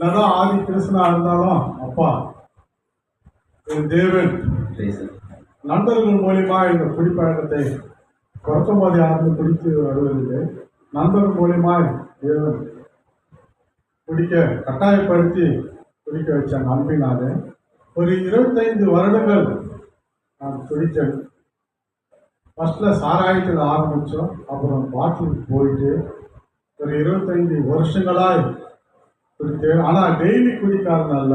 என்னதான் ஆதி கிருஷ்ணா இருந்தாலும் அப்பா. தேவன். நண்பர்கள் மூலியமா இந்த குடிப்பழக்கத்தை குறைக்கும் போது யாருமே குடித்து வருவதில்லை. நண்பர்கள் மூலியமா தேவன் குடிக்க கட்டாயப்படுத்தி குடிக்க வச்ச நம்பினாலே ஒரு இருபத்தைந்து வருடங்கள் நான் குடித்தேன். ஃபர்ஸ்ட்ல சாராயத்தில் ஆரம்பித்தோம் அப்புறம் பாட்டிலுக்கு போயிட்டு ஒரு இருபத்தைந்து வருஷங்களாய் குடித்தேன் ஆனால் டெய்லி குடிக்காரனால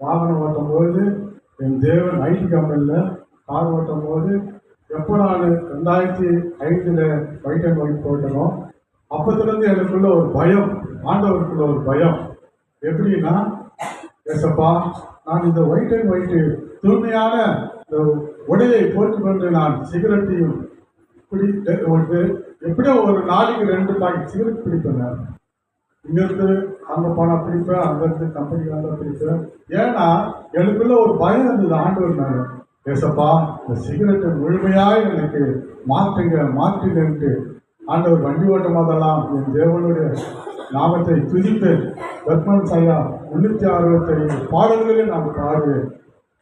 வாகனம் ஓட்டும் போது என் தேவன் ஐடி கம்பெனியில் கார் ஓட்டும் போது எப்போ நான் ரெண்டாயிரத்தி ஐந்தில் வைட்டம் அண்ட் ஒயிட் போட்டனோ அப்பத்துலேருந்து எனக்குள்ள ஒரு பயம் ஆண்டவருக்குள்ள ஒரு பயம். எப்படின்னா எசப்பா நான் இந்த ஒயிட் அண்ட் ஒயிட்டு தூய்மையான இந்த உடையை போட்டுக்கொண்டு நான் சிகரெட்டையும் குடி எப்படியோ ஒரு நாளைக்கு ரெண்டு பாக்கெட் சிகரெட் பிடிப்பேன் இங்கிருந்து அங்கே போனால் பிடிப்பேன் அங்கேருந்து கம்பெனிக்கு வந்தால் பிடிப்பேன். ஏன்னா எனக்குள்ள ஒரு பயம் இருந்தது ஆண்டவர் நான் ஏசப்பா இந்த சிகரெட்டை முழுமையாக எனக்கு மாற்றுங்க மாற்றுங்கன்ட்டு ஆண்டவர் வண்டி ஓட்டும் என் தேவனுடைய நாமத்தை துதித்து பத்மன் சாயா முன்னூற்றி அறுபத்தைந்து பாடல்களே நான் பாடுவேன்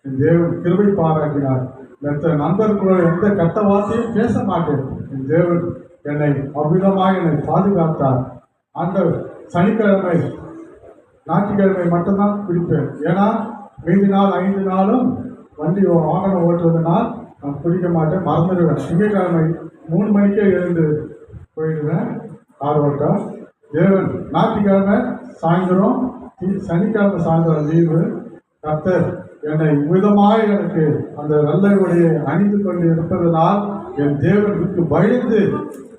என் தேவன் கிருபை பாராட்டினார். மற்ற நண்பர்களோட எந்த கெட்ட வார்த்தையும் பேச மாட்டேன். என் தேவன் என்னை அவ்விதமாக என்னை பாதுகாத்தார். ஆண்டவர் சனிக்கிழமை ஞாயிற்றுக்கிழமை மட்டும்தான் பிடிப்பேன் ஏன்னா மீதி நாள் ஐந்து நாளும் வண்டி வாகனம் ஓட்டுறதுனால் நான் பிடிக்க மாட்டேன் மறந்துடுவேன். திங்கட்கிழமை மூணு மணிக்கே எழுந்து போயிடுவேன் கார் ஓட்ட. தேவன் ஞாயிற்றுக்கிழமை சாயந்தரம் சனிக்கிழமை சாயந்தரம் லீவு. கத்தர் என்னை விதமாக எனக்கு அந்த வெள்ளை உடையை அணிந்து கொண்டு இருப்பதனால் என் தேவனுக்கு பயந்து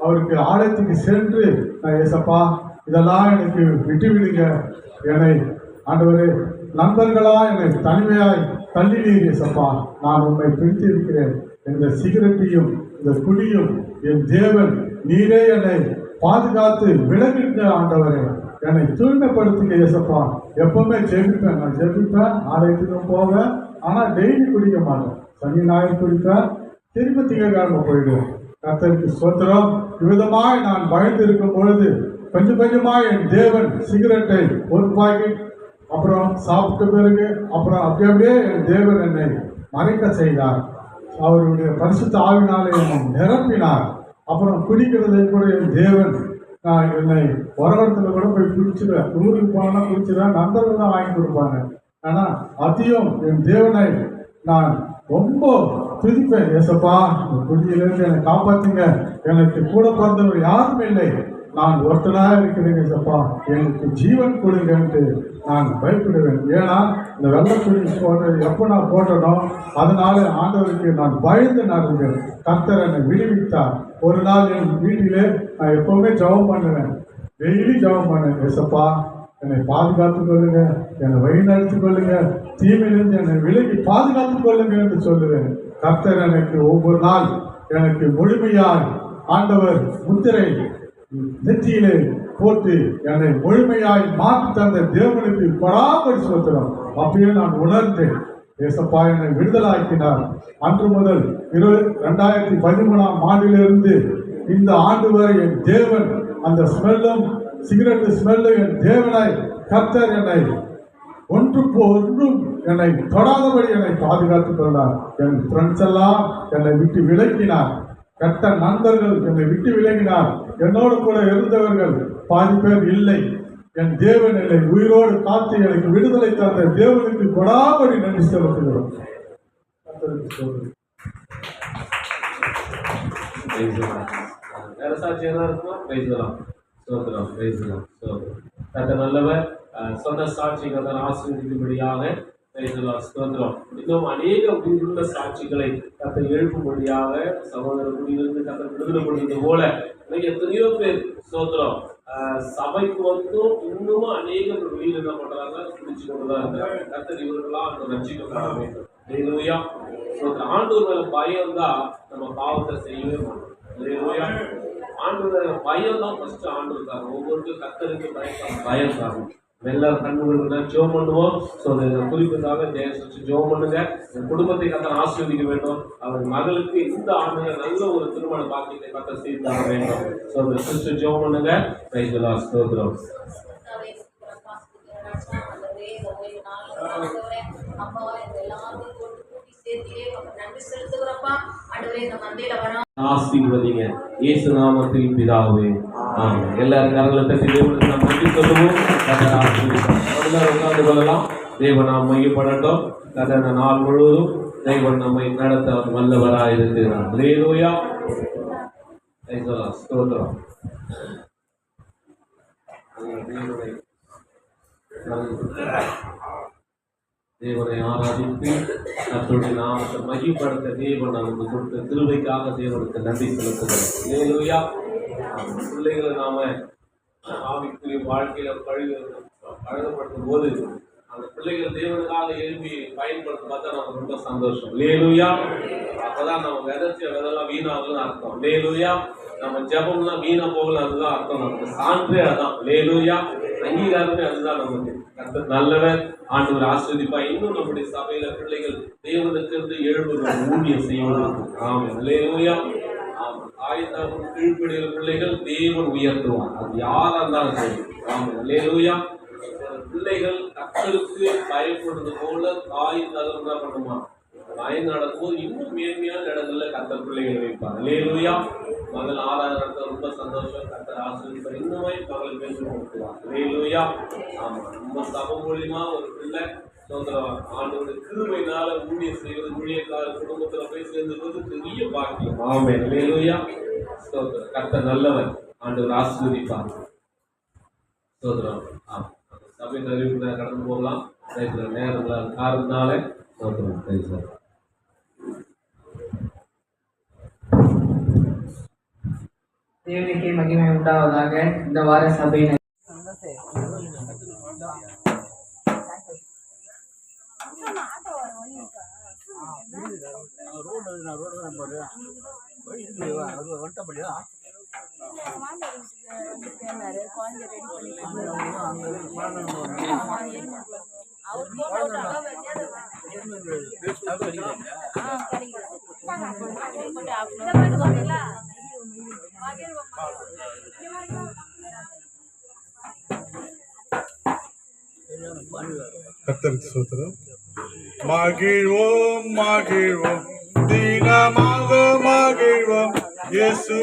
அவருக்கு ஆலயத்துக்கு சென்று நான் ஏசப்பா இதெல்லாம் எனக்கு விட்டுவிடுங்க. என்னை ஆண்டவரே நண்பர்களா என்னை தனிமையாய் தள்ளினீர் ஏசப்பா நான் உண்மை பிடித்து இருக்கிறேன் இந்த சிகரெட்டையும் இந்த குடியும் என் தேவன் நீரே என்னை பாதுகாத்து விலகிட்ட ஆண்டவரே. என்னை தூய்மைப்படுத்துங்க இயேசப்பா. எப்பவுமே ஜெபிப்பேன். நான் ஜெபிப்பேன். ஆலயத்துக்கும் போவேன். ஆனால் டெய்லி குடிக்க மாட்டேன். சனி ஞாயிறு குடிப்பேன். திரும்ப திங்கக்கிழமை போயிடுவேன். கர்த்தருக்கு ஸ்தோத்திரம். விதமாய் நான் பயந்து இருக்கும் பொழுது கொஞ்சம் கொஞ்சமாக என் தேவன் சிகரெட்டை ஒரு பாக்கெட் அப்புறம் சாப்பிட்ட பிறகு அப்புறம் அப்படி அப்படியே என் தேவன் என்னை மறைக்க செய்தார். அவருடைய பரிசுத்த ஆவினாலே என்னை நிரப்பினார். அப்புறம் குடிக்கிறதை கூட என் தேவன் நான் என்னை உறவரத்தில் கூட போய் குடிச்சிடுவேன் ஊருக்கு போனால் குடிச்சிடுவேன் நண்பர்கள் தான் வாங்கி கொடுப்பாங்க. ஆனால் அதையும் என் தேவனை நான் ரொம்ப துதிப்பேன். ஏசப்பா இந்த குடியிலிருந்து என்னை காப்பாற்றுங்க எனக்கு கூட பிறந்தவர் யாரும் இல்லை. நான் ஒருத்தனாக இருக்கிறேன் சப்பா எனக்கு ஜீவன் கொடுங்கன்ட்டு நான் பயப்படுவேன். ஏன்னா இந்த வெள்ளக்குடி போட்டு எப்போ நான் போட்டனோ அதனால ஆண்டவருக்கு நான் பயந்து நடந்தேன் கர்த்தர் என்னை விடுவித்தார். ஒரு நாள் என் வீட்டிலே நான் எப்பவுமே ஜெபம் பண்ணுவேன். டெய்லி ஜெபம் பண்ணேன் ஏசப்பா என்னை பாதுகாத்துக் கொள்ளுங்க. என்னை வழிநடத்திக் கொள்ளுங்க. தீமையிலிருந்து என்னை விலகி பாதுகாத்துக் கொள்ளுங்க என்று சொல்லுவேன். கர்த்தர் எனக்கு ஒவ்வொரு நாள் எனக்கு முழுமையாய் ஆண்டவர் முத்திரை நெற்றியிலே போட்டு என்னை முழுமையாய் மாற்றி தந்த தேவனுக்கு பராமரி சோத்திரம் அப்பயே நான் உணர்ந்தேன் ஏசப்பா என்னை விடுதலாக்கினார். அன்று முதல் இரு ரெண்டாயிரத்தி பதிமூணாம் ஆண்டிலிருந்து இந்த ஆண்டு வரை என் தேவன் அந்த ஸ்மெல்லும் சிகரெட் ஸ்மெல்லும் என் தேவனாய் கர்த்தர் என்னை ஒன்று ஒன்றும் என்னை தொடாதபடி என்னை பாதுகாத்துக் கொண்டார். என் ஃப்ரெண்ட்ஸ் எல்லாம் என்னை விட்டு விலக்கினார் கெட்ட நண்பர்கள் என்னை விட்டு விலகினார். என்னோடு கூட இருந்தவர்கள் பாதி பேர் இல்லை. என் தேவன் என்னை உயிரோடு காத்து எனக்கு விடுதலை தந்த தேவனுக்கு கொடாபடி நன்றி செலுத்துகிறோம். வேற சாட்சி எதனா இருக்குமா கத்த நல்லவர். சொந்த சாட்சிகள் தான் ஆசீர்வதிக்கும்படியாக ஸ்தோத்திரம் இன்னும் அநேக உயிருள்ள சாட்சிகளை கத்தை எழுப்பும்படியாக சகோதர குடியிலிருந்து கத்தை விடுதலை கொடுத்தது போல எத்தனையோ பேர் சோத்திரம் சபைக்கு வந்தும் இன்னமும் அநேக வெளியில் என்ன பண்றாங்க குடிச்சு கொண்டுதான் இருக்காங்க கத்தர் இவர்களாம் அந்த ரட்சிக்கப்பட வேண்டும் ஹalleluya. ஆண்டவர் மேல பயம் தான் நம்ம பாவத்தை செய்யவே மாட்டோம் ஹalleluya. ஆண்டவர் பயம் தான் ஃபர்ஸ்ட் ஆண்டு இருக்காங்க ஒவ்வொருத்தரும் கத்தருக்கு பயம் பயம் தான் எல்லாரும் கண்ணுகள் ஜோம் பண்ணுவோம். ஸோ இந்த குறிப்புக்காக வச்சு ஜோம் பண்ணுங்க. என் குடும்பத்தை கத்தர் ஆஸ்வதிக்க வேண்டும். அவர் மகளுக்கு இந்த ஆண்டு நல்ல ஒரு திருமண பாக்கியத்தை கத்தர் செய்து வேண்டும். ஸோ இந்த சிஸ்டர் ஜோம் பண்ணுங்க. பிரைஸ் ஸ்தோத்திரம். நன்றி செலுத்துகிறப்பா ஆண்டவரே இந்த மந்தையில வரோம் ஆசீர்வதிங்க. இயேசு நாமத்தில் பிதாவே எல்லாரும் கரங்களை தட்டி தேவனுக்கு நாம் நன்றி சொல்லுவோம். எல்லாரும் உட்கார்ந்து கொள்ளலாம். தேவன் நாம் மையப்படட்டும். நாள் முழுவதும் தேவன் நம்மை நடத்த அவர் இருக்கிறார் ஹalleluya ஸ்தோத்திரம். தேவனை தேவனை ஆராதித்து கர்த்தருடைய நாமத்தை மையப்படுத்த தேவன் நமக்கு கொடுத்த திருவைக்காக தேவனுக்கு நன்றி செலுத்துகிறோம். ஹalleluya. பிள்ளைகளை நாம ஆவிக்குரிய வாழ்க்கையில பழகு பழகப்படுத்தும் போது அந்த பிள்ளைகள் தேவனுக்காக எழுப்பி பயன்படுத்தும் பார்த்தா நமக்கு ரொம்ப சந்தோஷம். லேலுயா அப்பதான் நம்ம விதைச்ச விதெல்லாம் வீணாகலன்னு அர்த்தம். லேலுயா நம்ம ஜெபம்னா வீணா போகல அதுதான் அர்த்தம். நமக்கு சான்றே அதான். லேலுயா அங்கீகாரமே அதுதான் நமக்கு கர்த்தர் நல்லவர் ஆண்டவர் ஆஸ்வதிப்பா இன்னும் நம்முடைய சபையில பிள்ளைகள் தேவனுக்கு இருந்து எழுபது ஊழியம் செய்யணும் ஆமாம் இல்லையா ஆமா தாய்தாவும் கீழ்ப்படிய பிள்ளைகள் தேவன் உயர்த்துவான் அது யாரா இருந்தாலும் சரி. ஆமா இல்லையா பிள்ளைகள் கத்தருக்கு பயப்படுறது போல தாய் தகவல் தான் பண்ணுமா தாய் நடக்கும்போது இன்னும் மேன்மையான இடங்கள்ல கத்தர் பிள்ளைகள் வைப்பாங்க இல்லையா மகள் ஆறாவது ரொம்ப சந்தோஷம். கத்தர் ஆசிரியர் இன்னுமே மகள் பேசி கொடுத்துவார் லேலுயா ஆமா நம்ம சபை மூலியமா ஒரு பிள்ளை ஆண்டோட கிருபையினால ஊழியம் செய்வது ஊழியக்கார குடும்பத்துல போய் சேர்ந்தது பெரிய பாக்கியம். ஆமே லேலுயா ஸ்தோத்திரம் கர்த்தர் நல்லவர். ஆண்டவர் ஆசீர்வதிப்பார். ஸ்தோத்திரம் ஆ சபையின் அறிவிப்பு கடந்து போகலாம். நேரத்தில் காரணத்தினால ஸ்தோத்திரம் சரி சார் தேவனுக்கே மகிமை உண்டாவதாக இந்த வார சபையினர். கர்த்தருக்கு சோத்திரம். மகிழ்வோம் மகிழ்வோம். தினமாக மகிழ்வோம். இயேசு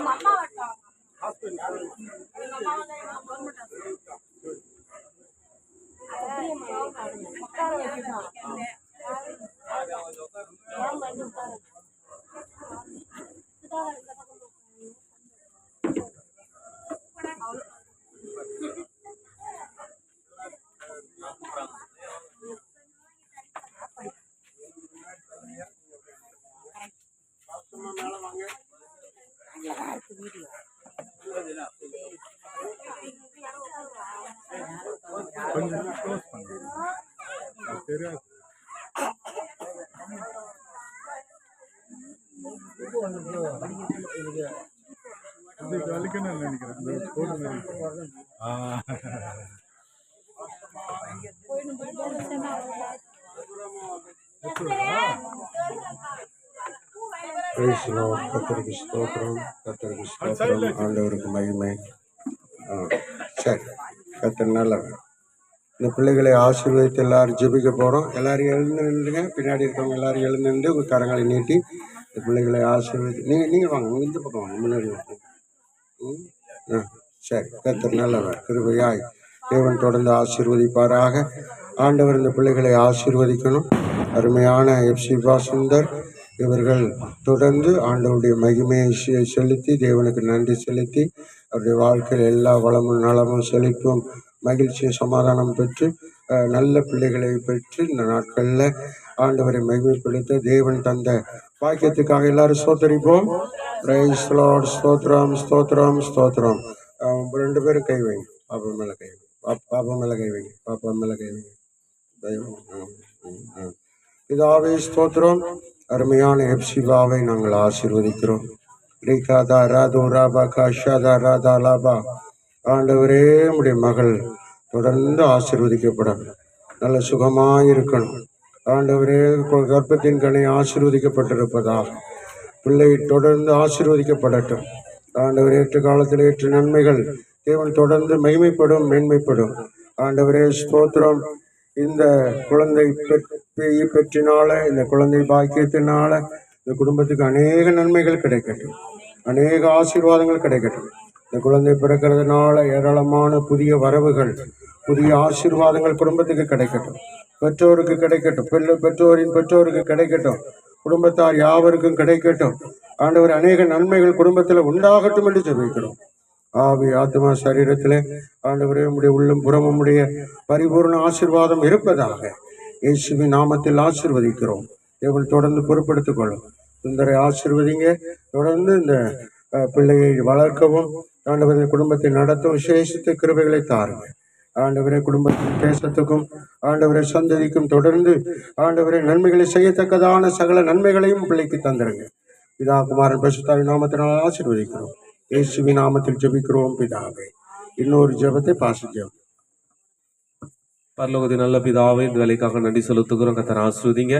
妈妈，இது வலிக்கணும்னு நினைக்கிறேன். இந்த மாதிரி. ஆ. கர்த்தருக்கு ஸ்தோத்திரம் கர்த்தருக்கு ஸ்தோத்திரம். ஆண்டவருக்கு மகிமை. சரி கர்த்தர் நல்லவர். இந்த பிள்ளைகளை ஆசீர்வதித்து எல்லாரும் ஜெபிக்க போகிறோம் எல்லாரும் எழுந்து நின்றுங்க. பின்னாடி இருக்கவங்க எல்லாரும் எழுந்து நின்று உங்கள் கரங்களை நீட்டி இந்த பிள்ளைகளை ஆசீர்வதி நீங்கள் நீங்கள் வாங்க. உங்க இந்த பக்கம் வாங்க. முன்னாடி வாங்க. ம்? ஆ சரி. கத்தர் நல்லவர். கிருபையாய் தேவன் தொடர்ந்து ஆசீர்வதிப்பாராக. ஆண்டவர் இந்த பிள்ளைகளை ஆசீர்வதிக்கணும். அருமையான எஃப்சி சுந்தர் இவர்கள் தொடர்ந்து ஆண்டவருடைய மகிமையை செலுத்தி தேவனுக்கு நன்றி செலுத்தி அவருடைய வாழ்க்கையில் எல்லா வளமும் நலமும் செழிப்பும் மகிழ்ச்சியை சமாதானம் பெற்று நல்ல பிள்ளைகளை பெற்று இந்த நாட்களில் ஆண்டவரை மகிமைப்படுத்த தேவன் தந்த பாக்கியத்துக்காக எல்லாரும் ஸ்தோத்தரிப்போம். பிரைஸ் லார்ட் ஸ்தோத்ரம் ஸ்தோத்ரம் ஸ்தோத்ரம் ரெண்டு பேரும் கை வைங்க. பாப்பா மேலே கை பாப்பா மேலே கை வைங்க. பாப்பா மேலே கை வைங்க. இதாவே ஸ்தோத்திரம். அருமையான எப்சிபாவை நாங்கள் ஆசீர்வதிக்கிறோம். ரீகாதா ராதோ ராபா காஷாதா ராதா லாபா ஆண்டவரே உடைய மகள் தொடர்ந்து ஆசிர்வதிக்கப்படணும் நல்ல சுகமாக இருக்கணும் ஆண்டவரே கர்ப்பத்தின் கனை ஆசீர்வதிக்கப்பட்டிருப்பதாக பிள்ளை தொடர்ந்து ஆசீர்வதிக்கப்படட்டும். ஆண்டவர் ஏற்ற காலத்தில் ஏற்ற நன்மைகள் தேவன் தொடர்ந்து மகிமைப்படும் மேன்மைப்படும். ஆண்டவரே ஸ்தோத்திரம். இந்த குழந்தை பெற்றினால இந்த குழந்தை பாக்கியத்தினால இந்த குடும்பத்துக்கு அநேக நன்மைகள் கிடைக்கட்டும். அநேக ஆசீர்வாதங்கள் கிடைக்கட்டும். இந்த குழந்தை பிறக்கிறதுனால ஏராளமான புதிய வரவுகள் புதிய ஆசீர்வாதங்கள் குடும்பத்துக்கு கிடைக்கட்டும். பெற்றோருக்கு கிடைக்கட்டும். பெல்ல பெற்றோரின் பெற்றோருக்கு கிடைக்கட்டும். குடும்பத்தார் யாவருக்கும் கிடைக்கட்டும். ஆண்டவர் அநேக நன்மைகள் குடும்பத்தில் உண்டாகட்டும் என்று ஜெபிக்கிறோம் ஆவி ஆத்மா சரீரத்திலே ஆண்டவரே உம்முடைய உள்ளும் புறமும் உடைய பரிபூர்ண ஆசிர்வாதம் இருப்பதாக இயேசுவின் நாமத்தில் ஆசிர்வதிக்கிறோம். தேவன் தொடர்ந்து பொறுப்படுத்திக் கொள்ளும். சுந்தரை ஆசிர்வதிங்க. தொடர்ந்து இந்த பிள்ளையை வளர்க்கவும் ஆண்டவரின் குடும்பத்தை நடத்தும் விசேஷித்து கிருபைகளை தாருங்க ஆண்டவரே குடும்பத்தின் தேசத்துக்கும் ஆண்டவரை சந்ததிக்கும் தொடர்ந்து ஆண்டவரை நன்மைகளை செய்யத்தக்கதான சகல நன்மைகளையும் பிள்ளைக்கு தந்துருங்க பிதா குமாரன் பரிசுத்தாவின் நாமத்தினால் ஆசீர்வதிக்கிறோம். இயேசுவின் நாமத்தில் ஜெபிக்கிறோம் பிதாவே. இன்னொரு ஜெபத்தை பாசிக்கிறோம். பரலோகத்தின் நல்ல பிதாவே இந்த வேலைக்காக நன்றி செலுத்துகிறோம். கத்தர் ஆசிர்வதிங்க.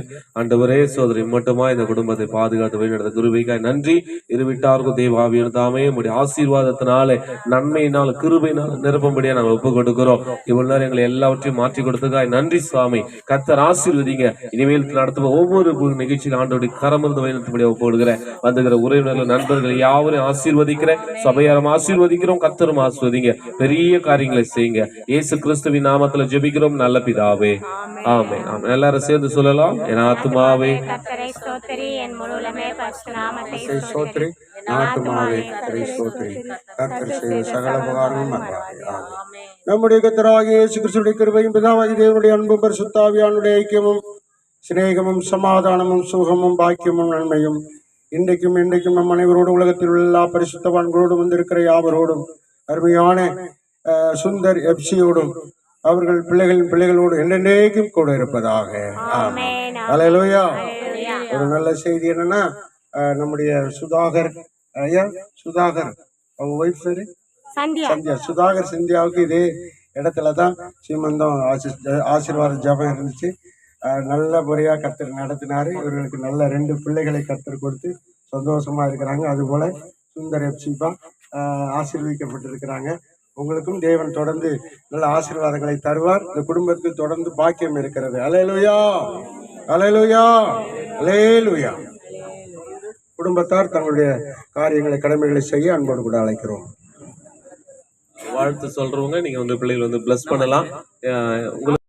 ஒரே சோதரி மட்டுமா இந்த குடும்பத்தை பாதுகாத்து வழிநடத்த குருவைக்காய் நன்றி. இருவிட்டாருக்கும் தேவாவியன் தாமே உடைய ஆசீர்வாதத்தினாலே நன்மையினால் கிருபையினால் நிரப்பும்படியா நாங்கள் ஒப்பு கொடுக்கிறோம் இவ்வளவு நேரம் எங்களை எல்லாவற்றையும் மாற்றி கொடுத்துக்காய் நன்றி சுவாமி. கத்தர் ஆசீர்வதிங்க. இனிமேல் நடத்துவ ஒவ்வொரு நிகழ்ச்சியில் ஆண்டோடைய கரமிருந்து வழிநடத்தபடியா ஒப்பு கொடுக்கிறேன் வந்துகிற உறவினர்கள் நண்பர்கள் யாவரையும் ஆசீர்வதிக்கிறேன். சபையாரம் ஆசீர்வதிக்கிறோம். கத்தரும் ஆசீர்வதிங்க. பெரிய காரியங்களை செய்யுங்க. இயேசு கிறிஸ்துவின் நாமத்துல ஜெபிக்கிறோம். நல்ல பிதாவே. ஆமே ஆமே எல்லாரும் சேர்ந்து சொல்லலாம். என் இசை சோத்ரி செய்த சகல உபகாரமும். நம்முடைய கத்தராகிய இயேசு கிறிஸ்துடைய கிருபையும் பிதாவாகி தேவனுடைய அன்பும் பரிசுத்தாவியானுடைய ஐக்கியமும் சிநேகமும் சமாதானமும் சுகமும் பாக்கியமும் நன்மையும் இன்றைக்கும் இன்றைக்கும் நம் அனைவரோடு உலகத்தில் உள்ள எல்லா பரிசுத்தவான்களோடும் வந்திருக்கிற யாவரோடும் அருமையான சுந்தர் எப்சியோடும் அவர்கள் பிள்ளைகளின் பிள்ளைகளோடு என்றென்றைக்கும் கூட இருப்பதாக. அலையலோயா. ஒரு நல்ல செய்தி என்னன்னா நம்முடைய சுதாகர் ஐயா சுதாகர். அவங்க ஒய்ஃப் பேரு? சந்தியா. சுதாகர் சந்தியாவுக்கு இதே இடத்துல தான் சீமந்தம் ஆசி- ஆசீர்வாத ஜபம் இருந்துச்சு. நல்ல முறையாக கர்த்தர் நடத்தினாரு. இவர்களுக்கு நல்ல ரெண்டு பிள்ளைகளை கர்த்தர் கொடுத்து சந்தோஷமா இருக்கிறாங்க. அதுபோல சுந்தர் எப்சிபா ஆசீர்வதிக்கப்பட்டிருக்கிறாங்க. உங்களுக்கும் தேவன் தொடர்ந்து நல்ல ஆசீர்வாதங்களை தருவார். இந்த குடும்பத்துக்கு தொடர்ந்து பாக்கியம் இருக்கிறது. அலையலுயா அலையலுயா அலேலுயா குடும்பத்தார் தங்களுடைய காரியங்களை கடமைகளை செய்ய அன்போடு கூட அழைக்கிறோம். வாழ்த்து சொல்றவங்க நீங்க வந்து பிள்ளைகள் வந்து ப்ளஸ் பண்ணலாம். உங்களுக்கு